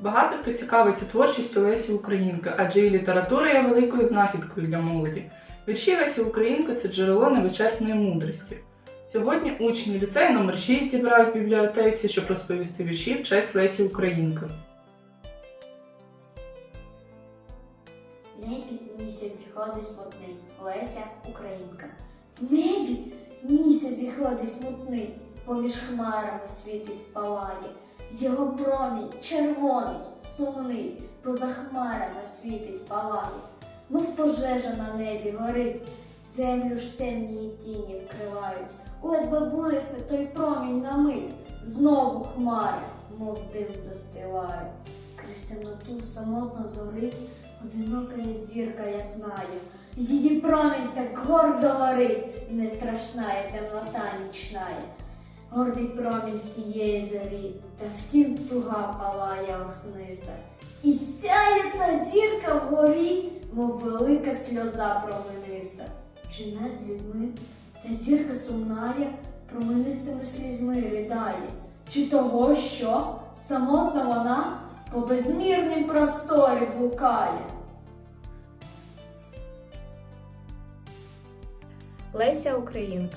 Багато хто цікавиться творчістю Лесі Українки, адже її література є великою знахідкою для молоді. Вірші Лесі Українки це джерело невичерпної мудрості. Сьогодні учні ліцею номер 6 зібрались в бібліотеці, щоб розповісти вірші в честь Лесі Українки. Небі місяць зіходить смутний, Леся Українка. В небі місяць зіходить смутний, поміж хмарами світить палає. Його промінь червоний, сумний, поза хмарами світить палає. Мов пожежа на небі горить, землю ж темні тіні вкривають. Ледве блисне той промінь на мить, знову хмари, мов дим застилають. Крізь темноту самотно зорить, одинока зірка ясная. Її промінь так гордо горить, не страшна є темнота нічная. Гордий промінь в тієї зорі, та втім туга палає огниста. І сяє та зірка вгорі, мов велика сльоза промениста. Чи над людьми та зірка сумная, променистими слізьми ридає, чи того, що самотна вона по безмірнім просторі блукає. Леся Українка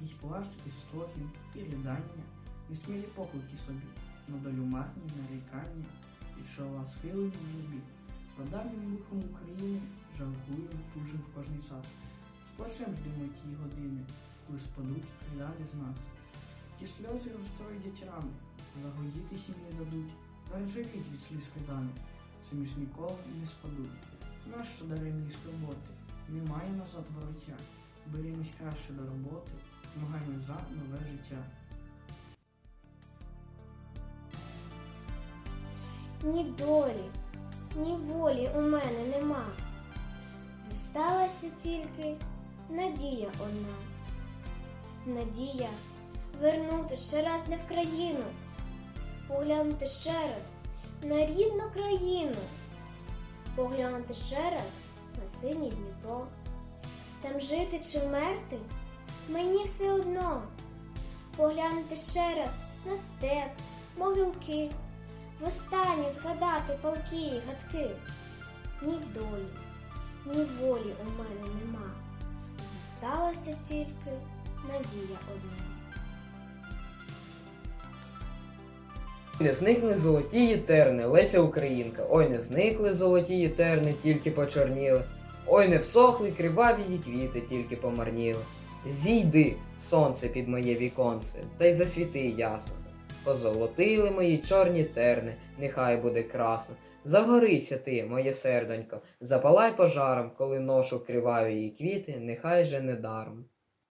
Скрізь плащ і стогін, і ридання, і смілі поклики собі, на долю марні нарікання, і чола схилені в журбі. За давнім духом України жалкуємо, тужим в кожний час. Сплачем ждемо ті години, коли спадуть кридани з нас. Ті сльози розтроїдять рани, загоїтись їм не дадуть, заржавіть від сліз кридани, самі ніколи не спадуть. Нащо даремні скорботи? Немає назад вороття. Берімось краще до роботи, змагаємо за нове життя. Ні долі, ні волі у мене нема. Зосталася тільки надія одна. Надія вернути ще раз не в країну, поглянути ще раз на рідну країну, поглянути ще раз на синій Дніпро. Там жити чи вмерти мені все одно. Поглянути ще раз на степ, могилки, востаннє згадати палки і гадки. Ні долі, ні волі у мене нема. Зосталася тільки надія одна. Не зникли золотії терни, Леся Українка. Ой, не зникли золотії терни, тільки почорніли. Ой, не всохли криваві її квіти, тільки помарніли. Зійди, сонце під моє віконце, та й засвіти ясно. Позолотили мої чорні терни, нехай буде красно. Загорися ти, моє сердонько, запалай пожаром, коли ношу криваві її квіти, нехай же не даром.